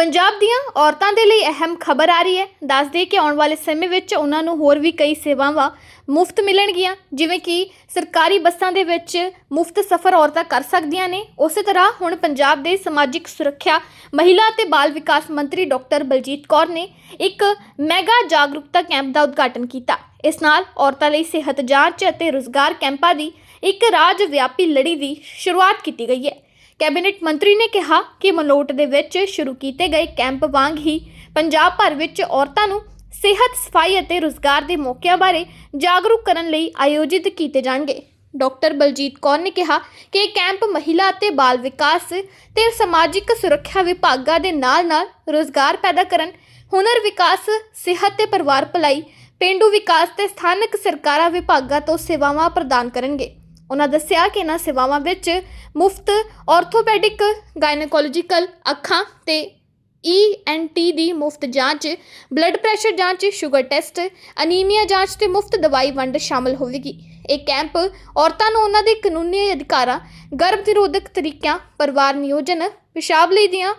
ਪੰਜਾਬ ਦੀਆਂ ਔਰਤਾਂ ਦੇ ਲਈ ਅਹਿਮ ਖਬਰ ਆ ਰਹੀ ਹੈ। ਦੱਸ ਦੇ ਕਿ ਆਉਣ ਵਾਲੇ ਸਮੇਂ ਵਿੱਚ ਉਹਨਾਂ ਨੂੰ ਹੋਰ ਵੀ ਕਈ ਸੇਵਾਵਾਂ ਮੁਫਤ ਮਿਲਣਗੀਆਂ, ਜਿਵੇਂ ਕਿ ਸਰਕਾਰੀ ਬੱਸਾਂ ਦੇ ਵਿੱਚ ਮੁਫਤ ਸਫ਼ਰ ਔਰਤਾਂ ਕਰ ਸਕਦੀਆਂ ਨੇ। ਉਸੇ ਤਰ੍ਹਾਂ ਹੁਣ ਪੰਜਾਬ ਦੇ ਸਮਾਜਿਕ ਸੁਰੱਖਿਆ, ਮਹਿਲਾ ਅਤੇ ਬਾਲ ਵਿਕਾਸ ਮੰਤਰੀ ਡਾਕਟਰ ਬਲਜੀਤ ਕੌਰ ਨੇ ਇੱਕ ਮੈਗਾ ਜਾਗਰੂਕਤਾ ਕੈਂਪ ਦਾ ਉਦਘਾਟਨ ਕੀਤਾ। ਇਸ ਨਾਲ ਔਰਤਾਂ ਲਈ ਸਿਹਤ ਜਾਂਚ ਅਤੇ ਰੁਜ਼ਗਾਰ ਕੈਂਪਾਂ ਦੀ ਇੱਕ ਰਾਜ ਵਿਆਪੀ ਲੜੀ ਦੀ ਸ਼ੁਰੂਆਤ ਕੀਤੀ ਗਈ ਹੈ। ਕੈਬਨਿਟ ਮੰਤਰੀ ਨੇ ਕਿਹਾ ਕਿ ਮਲੋਟ ਦੇ ਵਿੱਚ ਸ਼ੁਰੂ ਕੀਤੇ ਗਏ ਕੈਂਪ ਵਾਂਗ ਹੀ ਪੰਜਾਬ ਭਰ ਵਿੱਚ ਔਰਤਾਂ ਨੂੰ ਸਿਹਤ, ਸਫ਼ਾਈ ਅਤੇ ਰੁਜ਼ਗਾਰ ਦੇ ਮੌਕਿਆਂ ਬਾਰੇ ਜਾਗਰੂਕ ਕਰਨ ਲਈ ਆਯੋਜਿਤ ਕੀਤੇ ਜਾਣਗੇ। ਡਾਕਟਰ ਬਲਜੀਤ ਕੌਰ ਨੇ ਕਿਹਾ ਕਿ ਇਹ ਕੈਂਪ ਮਹਿਲਾ ਅਤੇ ਬਾਲ ਵਿਕਾਸ ਤੇ ਸਮਾਜਿਕ ਸੁਰੱਖਿਆ ਵਿਭਾਗਾਂ ਦੇ ਨਾਲ-ਨਾਲ ਰੁਜ਼ਗਾਰ ਪੈਦਾ ਕਰਨ, ਹੁਨਰ ਵਿਕਾਸ, ਸਿਹਤ ਤੇ ਪਰਿਵਾਰ ਭਲਾਈ, ਪੇਂਡੂ ਵਿਕਾਸ ਤੇ ਸਥਾਨਕ ਸਰਕਾਰਾਂ ਵਿਭਾਗਾਂ ਤੋਂ ਸੇਵਾਵਾਂ ਪ੍ਰਦਾਨ ਕਰਨਗੇ। ਉਹਨਾਂ ਦੱਸਿਆ ਕਿ ਇਹਨਾਂ ਸੇਵਾਵਾਂ ਵਿੱਚ ਮੁਫਤ ਆਰਥੋਪੈਡਿਕ ਗਾਇਨੋਕੋਲੋਜੀਕਲ ਅੱਖਾਂ ਤੇ ਈਐਨਟੀ ਦੀ ਮੁਫਤ ਜਾਂਚ ਬਲੱਡ ਪ੍ਰੈਸ਼ਰ ਜਾਂਚ ਸ਼ੂਗਰ ਟੈਸਟ ਅਨੀਮੀਆ ਜਾਂਚ ਤੇ ਮੁਫਤ ਦਵਾਈ ਵੰਡ ਸ਼ਾਮਲ ਹੋਵੇਗੀ। ਇਹ ਕੈਂਪ ਔਰਤਾਂ ਨੂੰ ਉਹਨਾਂ ਦੇ ਕਾਨੂੰਨੀ ਅਧਿਕਾਰਾਂ, ਗਰਭ ਨਿਰੋਧਕ ਤਰੀਕਿਆਂ, ਪਰਿਵਾਰ ਨਿਯੋਜਨ, ਪਿਸ਼ਾਬ ਲਈ ਦੀਆਂ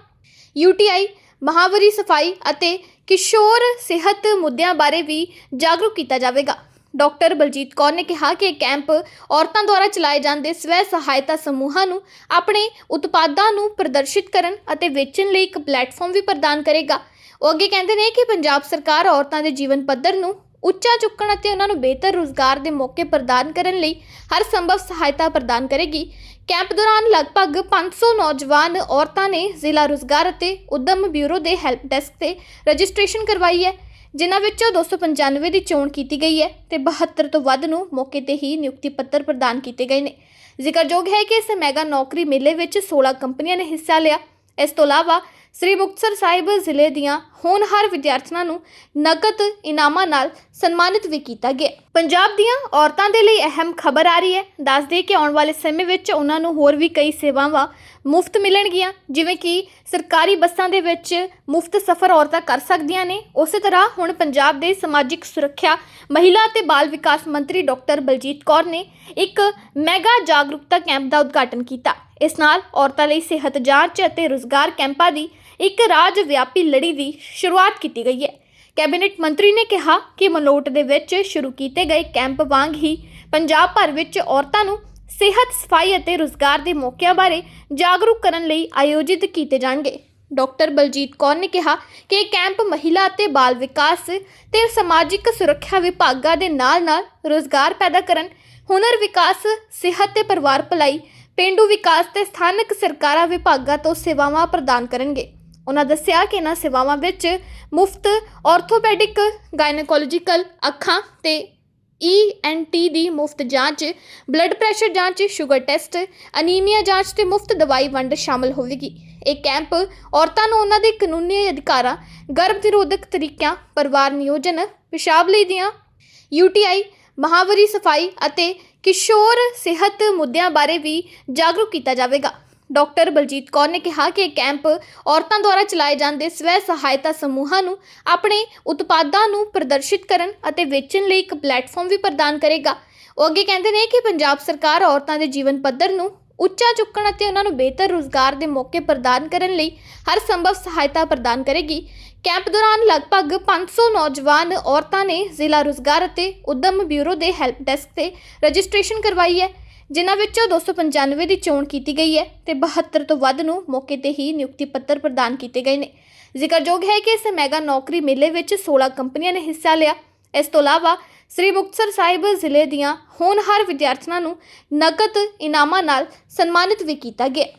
ਯੂਟੀਆਈ ਮਹਾਵਰੀ ਸਫ਼ਾਈ ਅਤੇ ਕਿਸ਼ੋਰ ਸਿਹਤ ਮੁੱਦਿਆਂ ਬਾਰੇ ਵੀ ਜਾਗਰੂਕ ਕੀਤਾ ਜਾਵੇਗਾ। ਡਾਕਟਰ ਬਲਜੀਤ ਕੌਰ ਨੇ ਕਿਹਾ ਕਿ ਇਹ ਕੈਂਪ ਔਰਤਾਂ ਦੁਆਰਾ ਚਲਾਏ ਜਾਂਦੇ ਸਵੈ ਸਹਾਇਤਾ ਸਮੂਹਾਂ ਨੂੰ ਆਪਣੇ ਉਤਪਾਦਾਂ ਨੂੰ ਪ੍ਰਦਰਸ਼ਿਤ ਕਰਨ ਅਤੇ ਵੇਚਣ ਲਈ ਇੱਕ ਪਲੇਟਫਾਰਮ ਵੀ ਪ੍ਰਦਾਨ ਕਰੇਗਾ। ਉਹ ਅੱਗੇ ਕਹਿੰਦੇ ਨੇ ਕਿ ਪੰਜਾਬ ਸਰਕਾਰ ਔਰਤਾਂ ਦੇ ਜੀਵਨ ਪੱਧਰ ਨੂੰ ਉੱਚਾ ਚੁੱਕਣ ਅਤੇ ਉਹਨਾਂ ਨੂੰ ਬਿਹਤਰ ਰੁਜ਼ਗਾਰ ਦੇ ਮੌਕੇ ਪ੍ਰਦਾਨ ਕਰਨ ਲਈ ਹਰ ਸੰਭਵ ਸਹਾਇਤਾ ਪ੍ਰਦਾਨ ਕਰੇਗੀ। ਕੈਂਪ ਦੌਰਾਨ ਲਗਭਗ 500 ਨੌਜਵਾਨ ਔਰਤਾਂ ਨੇ ਜ਼ਿਲ੍ਹਾ ਰੁਜ਼ਗਾਰ ਅਤੇ ਉਦਮ ਬਿਊਰੋ ਦੇ ਹੈਲਪ ਡੈਸਕ ਤੇ ਰਜਿਸਟ੍ਰੇਸ਼ਨ ਕਰਵਾਈ ਹੈ। ਜਿਨ੍ਹਾਂ ਵਿੱਚੋਂ 295 ਦੀ ਚੋਣ ਕੀਤੀ ਗਈ ਹੈ ਤੇ 72 ਤੋਂ ਵੱਧ ਨੂੰ ਮੌਕੇ ਤੇ ਹੀ ਨਿਯੁਕਤੀ ਪੱਤਰ ਪ੍ਰਦਾਨ ਕੀਤੇ ਗਏ ਨੇ। ਜ਼ਿਕਰਯੋਗ ਹੈ ਕਿ ਇਸ ਮੈਗਾ ਨੌਕਰੀ ਮੇਲੇ ਵਿੱਚ 16 ਕੰਪਨੀਆਂ ਨੇ ਹਿੱਸਾ ਲਿਆ। ਇਸ ਤੋਂ ਇਲਾਵਾ ਸ੍ਰੀ ਮੁਕਤਸਰ ਸਾਹਿਬ ਜ਼ਿਲ੍ਹੇ ਦੀਆਂ ਹੋਣਹਾਰ ਵਿਦਿਆਰਥਣਾਂ ਨੂੰ ਨਕਦ ਇਨਾਮਾਂ ਨਾਲ ਸਨਮਾਨਿਤ ਵੀ ਕੀਤਾ ਗਿਆ। ਪੰਜਾਬ ਦੀਆਂ ਔਰਤਾਂ ਦੇ ਲਈ ਅਹਿਮ ਖਬਰ ਆ ਰਹੀ ਹੈ। ਦੱਸ ਦੇ ਕਿ ਆਉਣ ਵਾਲੇ ਸਮੇਂ ਵਿੱਚ ਉਹਨਾਂ ਨੂੰ ਹੋਰ ਵੀ ਕਈ ਸੇਵਾਵਾਂ ਮੁਫਤ ਮਿਲਣਗੀਆਂ, ਜਿਵੇਂ ਕਿ ਸਰਕਾਰੀ ਬੱਸਾਂ ਦੇ ਵਿੱਚ ਮੁਫਤ ਸਫ਼ਰ ਔਰਤਾਂ ਕਰ ਸਕਦੀਆਂ ਨੇ। ਉਸੇ ਤਰ੍ਹਾਂ ਹੁਣ ਪੰਜਾਬ ਦੇ ਸਮਾਜਿਕ ਸੁਰੱਖਿਆ, ਮਹਿਲਾ ਅਤੇ ਬਾਲ ਵਿਕਾਸ ਮੰਤਰੀ ਡਾਕਟਰ ਬਲਜੀਤ ਕੌਰ ਨੇ ਇੱਕ ਮੈਗਾ ਜਾਗਰੂਕਤਾ ਕੈਂਪ ਦਾ ਉਦਘਾਟਨ ਕੀਤਾ। ਇਸ ਨਾਲ ਔਰਤਾਂ ਲਈ ਸਿਹਤ ਜਾਂਚ ਅਤੇ ਰੁਜ਼ਗਾਰ ਕੈਂਪਾਂ ਦੀ ਇੱਕ ਰਾਜ ਵਿਆਪੀ ਲੜੀ ਦੀ ਸ਼ੁਰੂਆਤ ਕੀਤੀ ਗਈ ਹੈ। ਕੈਬਨਿਟ ਮੰਤਰੀ ਨੇ ਕਿਹਾ ਕਿ ਮਲੋਟ ਦੇ ਵਿੱਚ ਸ਼ੁਰੂ ਕੀਤੇ ਗਏ ਕੈਂਪ ਵਾਂਗ ਹੀ ਪੰਜਾਬ ਭਰ ਵਿੱਚ ਔਰਤਾਂ ਨੂੰ ਸਿਹਤ, ਸਫ਼ਾਈ ਅਤੇ ਰੁਜ਼ਗਾਰ ਦੇ ਮੌਕਿਆਂ ਬਾਰੇ ਜਾਗਰੂਕ ਕਰਨ ਲਈ ਆਯੋਜਿਤ ਕੀਤੇ ਜਾਣਗੇ। ਡਾਕਟਰ ਬਲਜੀਤ ਕੌਰ ਨੇ ਕਿਹਾ ਕਿ ਇਹ ਕੈਂਪ ਮਹਿਲਾ ਅਤੇ ਬਾਲ ਵਿਕਾਸ ਤੇ ਸਮਾਜਿਕ ਸੁਰੱਖਿਆ ਵਿਭਾਗਾਂ ਦੇ ਨਾਲ-ਨਾਲ ਰੁਜ਼ਗਾਰ ਪੈਦਾ ਕਰਨ, ਹੁਨਰ ਵਿਕਾਸ, ਸਿਹਤ ਤੇ ਪਰਿਵਾਰ ਭਲਾਈ ਪੇਂਡੂ ਵਿਕਾਸ ਤੇ ਸਥਾਨਕ ਸਰਕਾਰਾਂ ਵਿਭਾਗਾਂ ਤੋਂ ਸੇਵਾਵਾਂ ਪ੍ਰਦਾਨ ਕਰਨਗੇ। ਉਹਨਾਂ ਦੱਸਿਆ ਕਿ ਇਹਨਾਂ ਸੇਵਾਵਾਂ ਵਿੱਚ ਮੁਫਤ ਆਰਥੋਪੈਡਿਕ ਗਾਇਨੋਕੋਲੋਜੀਕਲ ਅੱਖਾਂ ਤੇ ਈਐਨਟੀ ਦੀ ਮੁਫਤ ਜਾਂਚ ਬਲੱਡ ਪ੍ਰੈਸ਼ਰ ਜਾਂਚ ਸ਼ੂਗਰ ਟੈਸਟ ਅਨੀਮੀਆ ਜਾਂਚ ਤੇ ਮੁਫਤ ਦਵਾਈ ਵੰਡ ਸ਼ਾਮਲ ਹੋਵੇਗੀ। ਇਹ ਕੈਂਪ ਔਰਤਾਂ ਨੂੰ ਉਹਨਾਂ ਦੇ ਕਾਨੂੰਨੀ ਅਧਿਕਾਰਾਂ, ਗਰਭ ਨਿਰੋਧਕ ਤਰੀਕਿਆਂ, ਪਰਿਵਾਰ ਨਿਯੋਜਨ, ਪਿਸ਼ਾਬ ਲਈ ਦੀਆਂ ਯੂਟੀਆਈ ਮਹਾਵਰੀ ਸਫ਼ਾਈ ਅਤੇ ਕਿਸ਼ੋਰ ਸਿਹਤ ਮੁੱਦਿਆਂ ਬਾਰੇ ਵੀ ਜਾਗਰੂਕ ਕੀਤਾ ਜਾਵੇਗਾ। ਡਾਕਟਰ ਬਲਜੀਤ ਕੌਰ ਨੇ ਕਿਹਾ ਕਿ ਇਹ ਕੈਂਪ ਔਰਤਾਂ ਦੁਆਰਾ ਚਲਾਏ ਜਾਂਦੇ ਸਵੈ ਸਹਾਇਤਾ ਸਮੂਹਾਂ ਨੂੰ ਆਪਣੇ ਉਤਪਾਦਾਂ ਨੂੰ ਪ੍ਰਦਰਸ਼ਿਤ ਕਰਨ ਅਤੇ ਵੇਚਣ ਲਈ ਇੱਕ ਪਲੇਟਫਾਰਮ ਵੀ ਪ੍ਰਦਾਨ ਕਰੇਗਾ। ਉਹ ਅੱਗੇ ਕਹਿੰਦੇ ਨੇ ਕਿ ਪੰਜਾਬ ਸਰਕਾਰ ਔਰਤਾਂ ਦੇ ਜੀਵਨ ਪੱਧਰ ਨੂੰ ਉੱਚਾ ਚੁੱਕਣ ਅਤੇ ਉਹਨਾਂ ਨੂੰ ਬਿਹਤਰ ਰੁਜ਼ਗਾਰ ਦੇ ਮੌਕੇ ਪ੍ਰਦਾਨ ਕਰਨ ਲਈ ਹਰ ਸੰਭਵ ਸਹਾਇਤਾ ਪ੍ਰਦਾਨ ਕਰੇਗੀ। ਕੈਂਪ ਦੌਰਾਨ ਲਗਭਗ 500 ਨੌਜਵਾਨ ਔਰਤਾਂ ਨੇ ਜ਼ਿਲ੍ਹਾ ਰੁਜ਼ਗਾਰ ਅਤੇ ਉਦਮ ਬਿਊਰੋ ਦੇ ਹੈਲਪ ਡੈਸਕ ਤੇ ਰਜਿਸਟ੍ਰੇਸ਼ਨ ਕਰਵਾਈ ਹੈ, ਜਿਨ੍ਹਾਂ ਵਿੱਚੋਂ 295 ਦੀ ਚੋਣ ਕੀਤੀ ਗਈ ਹੈ ਤੇ 72 ਤੋਂ ਵੱਧ ਨੂੰ ਮੌਕੇ ਤੇ ਹੀ ਨਿਯੁਕਤੀ ਪੱਤਰ ਪ੍ਰਦਾਨ ਕੀਤੇ ਗਏ ਨੇ। ਜ਼ਿਕਰਯੋਗ ਹੈ ਕਿ ਇਸ ਮੈਗਾ ਨੌਕਰੀ ਮੇਲੇ ਵਿੱਚ 16 ਕੰਪਨੀਆਂ ਨੇ ਹਿੱਸਾ ਲਿਆ। ਇਸ ਤੋਂ ਇਲਾਵਾ ਸ੍ਰੀ ਮੁਕਤਸਰ ਸਾਹਿਬ ਜ਼ਿਲ੍ਹੇ ਦੀਆਂ ਹੋਣਹਾਰ ਵਿਦਿਆਰਥਣਾਂ ਨੂੰ ਨਕਦ ਇਨਾਮਾਂ ਨਾਲ ਸਨਮਾਨਿਤ ਵੀ ਕੀਤਾ ਗਿਆ।